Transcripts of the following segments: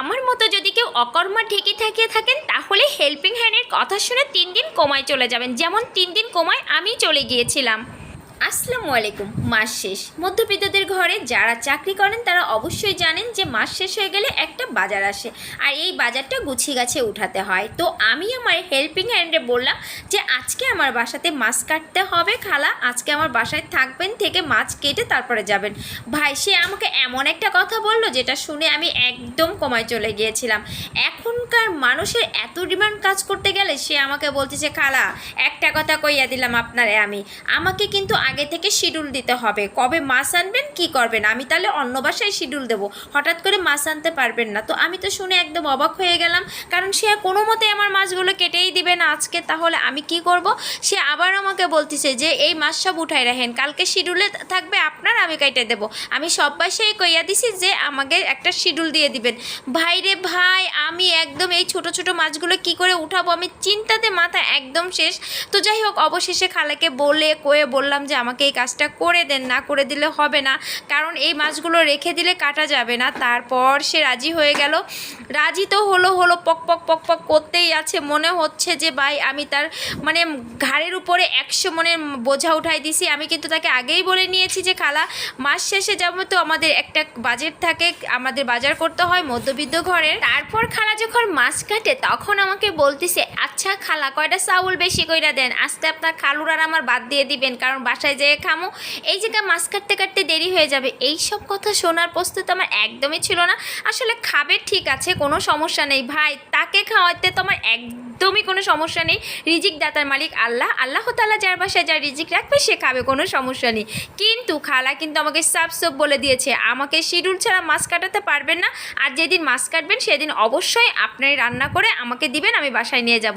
আমার মতো যদি কেউ অকর্মা ঢেকে থাকিয়ে থাকেন, তাহলে হেল্পিং হ্যান্ডের কথা শুনে তিন দিন কমায় চলে যাবেন। যেমন তিন দিন কমায় আমি চলে গিয়েছিলাম। আসসালামু আলাইকুম, মাস শেষ। মধ্যবিত্তদের ঘরে যারা চাকরি করেন, তারা অবশ্যই জানেন যে মাস শেষ হয়ে গেলে একটা বাজার আসে আর এই বাজারটা গুছিয়ে গাছে উঠাতে হয়। তো আমি আমার হেল্পিং হ্যান্ডে বললাম যে, আজকে আমার বাসাতে মাছ কাটতে হবে খালা। আজকে আমার বাসায় থাকবেন থেকে মাছ কেটে তারপরে যাবেন। ভাই, সে আমাকে এমন একটা কথা বলল যেটা শুনে আমি একদম কমায় চলে গিয়েছিলাম। এখনকার মানুষের এত ডিমান্ড কাজ করতে গেলে সে আমাকে বলতেছে খালা, একটা কথা কইয়া দিলাম আপনারে আমি। আমাকে কিন্তু আগে থেকে শিডিউল দিতে হবে। কবে মাছ আনবেন, কি করবেন? আমি তাহলে অন্য বাসায় শিডিউল দেবো। হঠাৎ করে মাছ আনতে পারবেন না। তো আমি তো শুনে একদম অবাক হয়ে গেলাম। কারণ সে কোনো মতে আমার মাছগুলো কেটেই দিবে না আজকে। তাহলে আমি কি করব? সে আবার আমাকে বলতেছে যে, এই মাছ সব উঠাই রাখেন। কালকে শিডিউলে থাকবে আপনার, আমি কেটে দেবো। আমি সব বাসায় কইয়া দিছি যে, আমাকে একটা শিডিউল দিয়ে দিবেন। ভাই রে ভাই, আমি একদম এই ছোট ছোট মাছগুলো কি করে উঠাবো? আমি চিন্তাতে মাথা একদম শেষ। তো যাই হোক, অবশেষে খালাকে বলে কয়ে বললাম যে আমাকে এই কাজটা করে দেন, না করে দিলে হবে না। কারণ এই মাছগুলো রেখে দিলে কাটা যাবে না। তারপর সে রাজি হয়ে গেল। রাজি তো হলো হলো, পক পক পক পক করতেই আছে। মনে হচ্ছে যে, ভাই, আমি তার মানে ঘাড়ের উপরে একশো মনের বোঝা উঠাই দিছি। আমি কিন্তু তাকে আগেই বলে নিয়েছি যে, খালা, মাস শেষে যাব তো আমাদের একটা বাজেট থাকে। আমাদের বাজার করতে হয় মধ্যবিত্ত ঘরের তারপর খালা যখন মাছ কাটে, তখন আমাকে বলতেছে আচ্ছা খালা, কয়টা চাউল বেশি কইরা দেন? আজকে আপনার খালুর আর আমার বাদ দিয়ে দিবেন। কারণ বাসায় যেয়ে খামো। এই জায়গায় মাছ কাটতে কাটতে দেরি হয়ে যাবে। এই সব কথা শোনার প্রস্তুত আমার একদমই ছিল না। আসলে খাবে ঠিক আছে, কোনো সমস্যা নেই। ভাই, তাকে খাওয়াতে তো আমার একদমই কোনো সমস্যা নেই। রিজিক দাতার মালিক আল্লাহ। আল্লাহ তালা যার বাসায় যার রিজিক রাখবে, সে খাবে, কোনো সমস্যা নেই। কিন্তু খালা কিন্তু আমাকে সাফ সব বলে দিয়েছে, আমাকে শিডিউল ছাড়া মাছ কাটাতে পারবেন না। আর যেদিন মাছ কাটবেন, সেদিন অবশ্যই আপনি রান্না করে আমাকে দিবেন, আমি বাসায় নিয়ে যাব।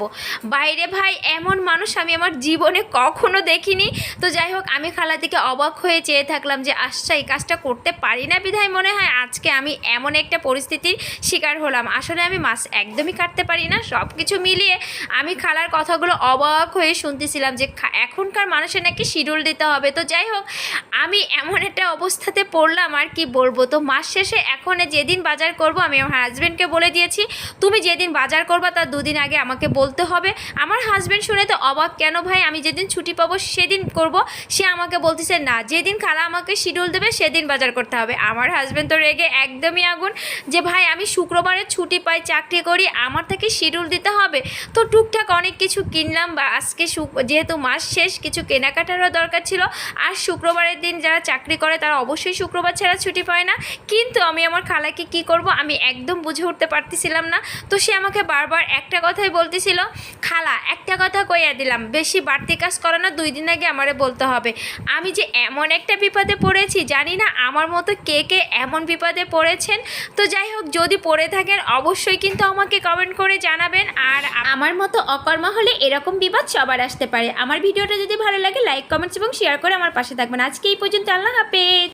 বাইরে ভাই, এমন মানুষ আমি আমার জীবনে কখনো দেখিনি। তো যাই হোক আমি খালা থেকে অবাক হয়ে চেয়ে থাকলাম যে আচ্ছা এই কাজটা করতে পারি না বিধায় মনে হয় আজকে আমি এমন একটা পরিস্থিতির শিকার হলাম। আসলে আমি মাছ একদমই কাটতে পারি না সব কিছু মিলিয়ে আমি খালার কথাগুলো অবাক হয়ে শুনতেছিলাম যে এখনকার মানুষের নাকি শিডিউল দিতে হবে। তো যাই হোক, আমি এমন একটা অবস্থাতে পড়লাম, আর কি বলব? তো মাস শেষে এখন যেদিন বাজার করব, আমি আমার হাজব্যান্ডকে বলে দিয়েছি, তুমি যেদিন বাজার করবা, তার দুদিন আগে আমাকে বলতে হবে। আমার হাজব্যান্ড শুনে তো অবাক, কেন ভাই? আমি যেদিন ছুটি পাবো, সেদিন করব। সে আমাকে বলতেছে, না, যেদিন খালা আমাকে শিডিউল দেবে, সেদিন বাজার করতে হবে। আমার হাজব্যান্ড তো রেগে একদমই আগুন যে, ভাই, আমি শুক্রবারে ছুটি পাই, চাকরি করি, আমার থেকে শিডিউল দিতে হবে? তো টুকটাক অনেক কিছু কিনলাম বা আজকে যেহেতু মাস শেষ, কিছু কেনাকাটারও দরকার ছিল। আর শুক্রবারের দিন যারা চাকরি করে, তারা অবশ্যই শুক্রবার ছাড়া ছুটি পায় না। কিন্তু আমি আমার খালাকে কি করব, আমি একদম বুঝে উঠতে পারতেছিলাম না। তো সে আমাকে বারবার একটা কথাই বলতেছিল, খালা, একটা কথা কইয়া দিলাম, বেশি বাড়তি কাজ করানো দুই দিন আগে আমারে বলতে হবে। আমি যে এমন একটা বিপদে পড়েছি, জানি না আমার মতো কে কে এমন বিপদে পড়েছেন। তো যাই হোক, যদি পড়ে থাকেন, অবশ্যই কিন্তু আমাকে কমেন্ট করে জানাবেন। আর আমার মতো অকর্মা হলে এরকম বিপদ সবার আসতে পারে। আমার ভিডিওটা যদি ভালো লাগে লাইক কমেন্টস এবং শেয়ার করে আমার পাশে থাকবেন। আজকে এই পর্যন্ত, আল্লাহ হাফেজ।